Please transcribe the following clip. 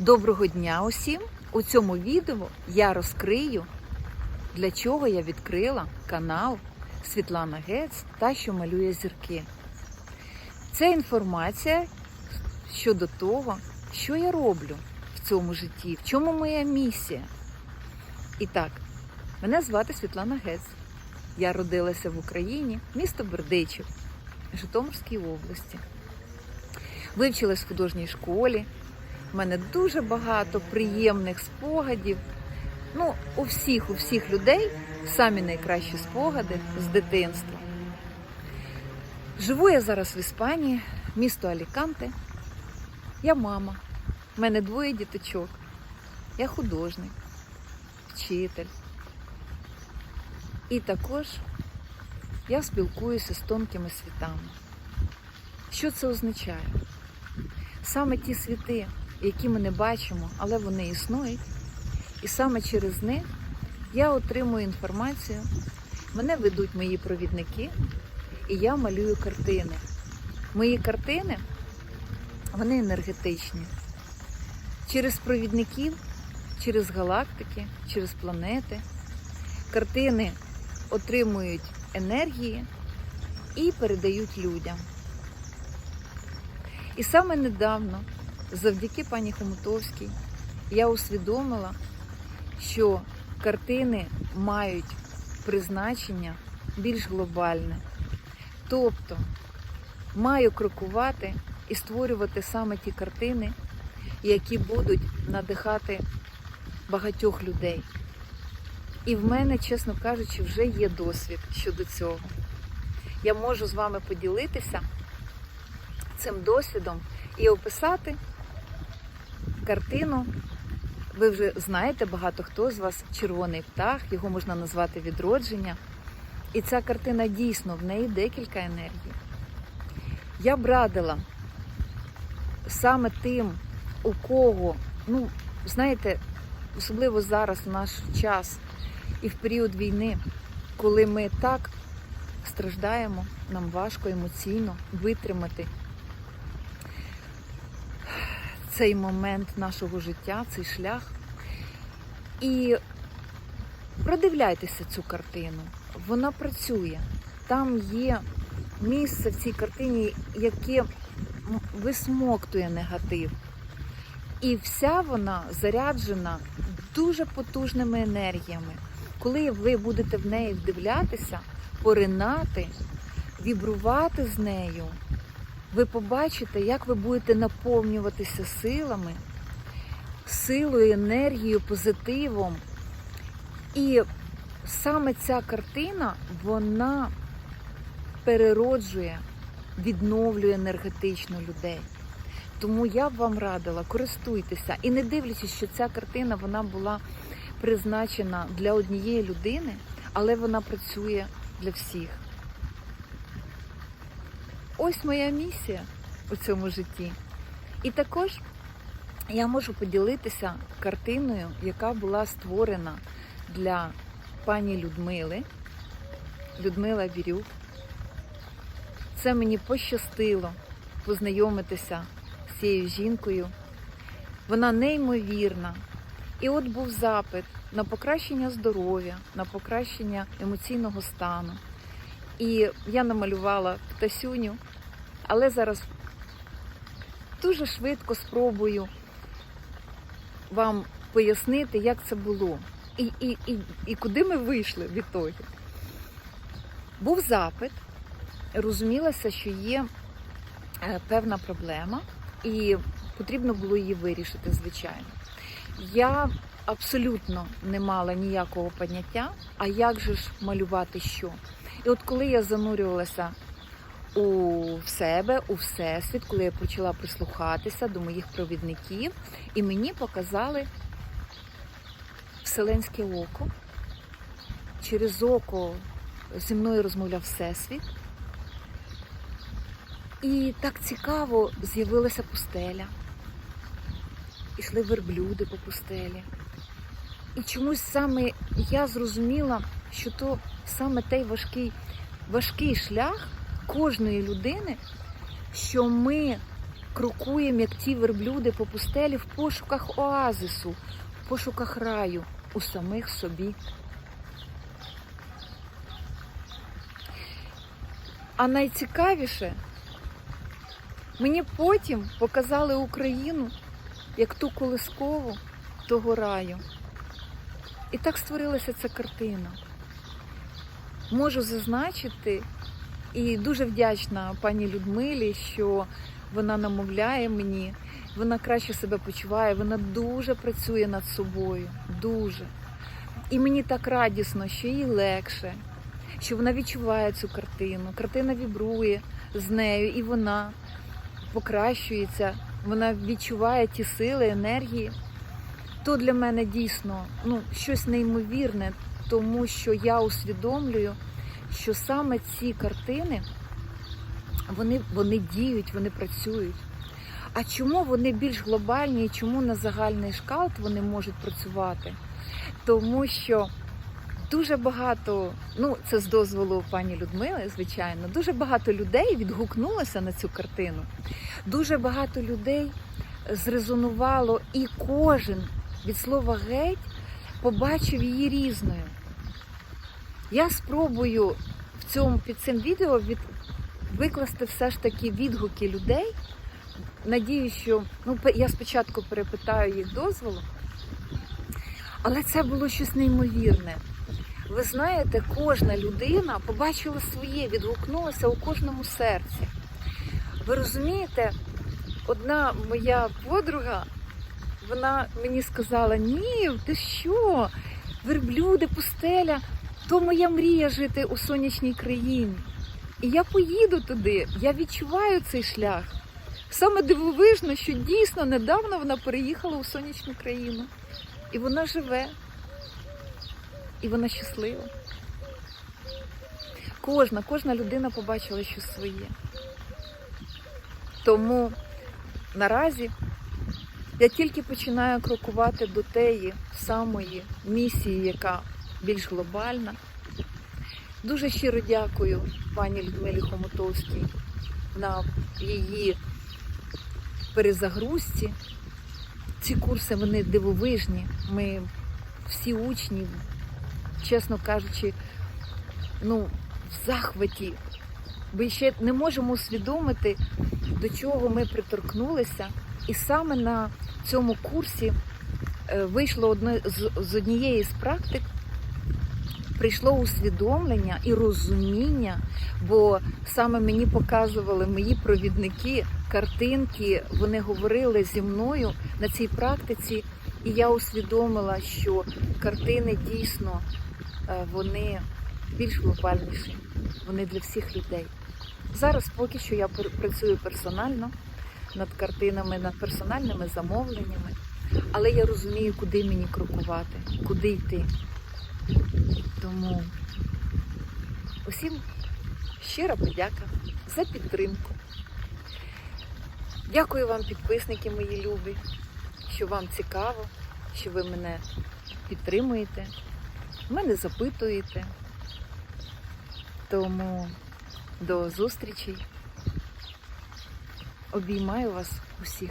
Доброго дня усім! У цьому відео я розкрию, для чого я відкрила канал Світлана Гец та що малює зірки. Це інформація щодо того, що я роблю в цьому житті, в чому моя місія. І так, мене звати Світлана Гец. Я родилася в Україні, місто Бердичів, Житомирській області. Вивчилась в художній школі. У мене дуже багато приємних спогадів. Ну, у всіх, у всіх людей самі найкращі спогади з дитинства. Живу я зараз в Іспанії, місто Аліканте. Я мама. У мене двоє діточок. Я художник, вчитель. І також я спілкуюся з тонкими світами. Що це означає? Саме ті світи, які ми не бачимо, але вони існують. І саме через них я отримую інформацію, мене ведуть мої провідники, і я малюю картини. Мої картини, вони енергетичні. Через провідників, через галактики, через планети. Картини отримують енергії і передають людям. І саме недавно, завдяки пані Хомутовській, я усвідомила, що картини мають призначення більш глобальне. Тобто маю крокувати і створювати саме ті картини, які будуть надихати багатьох людей. І в мене, чесно кажучи, вже є досвід щодо цього. Я можу з вами поділитися цим досвідом і описати картину. Ви вже знаєте, багато хто з вас червоний птах, його можна назвати відродження. І ця картина дійсно в неї декілька енергій. Я б радила саме тим, у кого, ну, знаєте, особливо зараз в наш час і в період війни, коли ми так страждаємо, нам важко емоційно витримати цей момент нашого життя, цей шлях. І продивляйтеся цю картину. Вона працює. Там є місце в цій картині, яке висмоктує негатив. І вся вона заряджена дуже потужними енергіями. Коли ви будете в неї вдивлятися, поринати, вібрувати з нею, ви побачите, як ви будете наповнюватися силами, силою, енергією, позитивом. І саме ця картина, вона перероджує, відновлює енергетично людей. Тому я б вам радила, користуйтеся. І не дивлячись, що ця картина вона була призначена для однієї людини, але вона працює для всіх. Ось моя місія у цьому житті. І також я можу поділитися картиною, яка була створена для пані Людмили, Людмила Бірюк. Це мені пощастило познайомитися з цією жінкою. Вона неймовірна. І от був запит на покращення здоров'я, на покращення емоційного стану. І я намалювала птасюню, але зараз дуже швидко спробую вам пояснити, як це було. І, і, і, і куди ми вийшли від того. Був запит, розумілося, що є е, певна проблема, і потрібно було її вирішити, звичайно. Я абсолютно не мала ніякого поняття, а як же ж малювати що. І от коли я занурювалася у себе, у всесвіт, коли я почала прислухатися до моїх провідників, і мені показали вселенське око. Через око зі мною розмовляв Всесвіт. І так цікаво з'явилася пустеля. Ішли верблюди по пустелі. І чомусь саме я зрозуміла, що то саме той важкий, важкий шлях кожної людини, що ми крокуємо, як ті верблюди по пустелі в пошуках оазису, в пошуках раю у самих собі. А найцікавіше, мені потім показали Україну як ту колискову того раю. І так створилася ця картина. Можу зазначити і дуже вдячна пані Людмилі, що вона намовляє мені, вона краще себе почуває, вона дуже працює над собою. Дуже. І мені так радісно, що їй легше, що вона відчуває цю картину. Картина вібрує з нею, і вона покращується, вона відчуває ті сили, енергії. То для мене дійсно ну, щось неймовірне, тому що я усвідомлюю, що саме ці картини вони, вони діють, вони працюють. А чому вони більш глобальні і чому на загальний шкалт вони можуть працювати? Тому що дуже багато, ну це з дозволу пані Людмили, звичайно, дуже багато людей відгукнулося на цю картину. Дуже багато людей зрезонувало, і кожен від слова геть побачив її різною. Я спробую в цьому під цим відео від, викласти все ж таки відгуки людей. Надію, що ну, я спочатку перепитаю їх дозволу, але це було щось неймовірне. Ви знаєте, кожна людина побачила своє, відгукнулася у кожному серці. Ви розумієте, одна моя подруга, вона мені сказала: ні, ти що? Верблюди, пустеля, то моя мрія жити у сонячній країні. І я поїду туди, я відчуваю цей шлях. Саме дивовижно, що дійсно недавно вона переїхала у сонячну країну. І вона живе. І вона щаслива. Кожна, кожна людина побачила щось своє. Тому наразі я тільки починаю крокувати до теї самої місії, яка більш глобальна. Дуже щиро дякую пані Людмилі Хомутовській на її перезагрузці. Ці курси вони дивовижні. Ми всі учні, чесно кажучи, ну, в захваті. Ми ще не можемо усвідомити, до чого ми приторкнулися. І саме на цьому курсі е, вийшло одне з однієї з практик, прийшло усвідомлення і розуміння, бо саме мені показували мої провідники картинки, вони говорили зі мною на цій практиці, і я усвідомила, що картини дійсно е, вони більш глобальніші, вони для всіх людей. Зараз поки що я пр- працюю персонально над картинами, над персональними замовленнями, але я розумію, куди мені крокувати, куди йти. Тому усім щира подяка за підтримку. Дякую вам, підписники мої любі, що вам цікаво, що ви мене підтримуєте, мене запитуєте. Тому до зустрічі. Обіймаю вас усіх.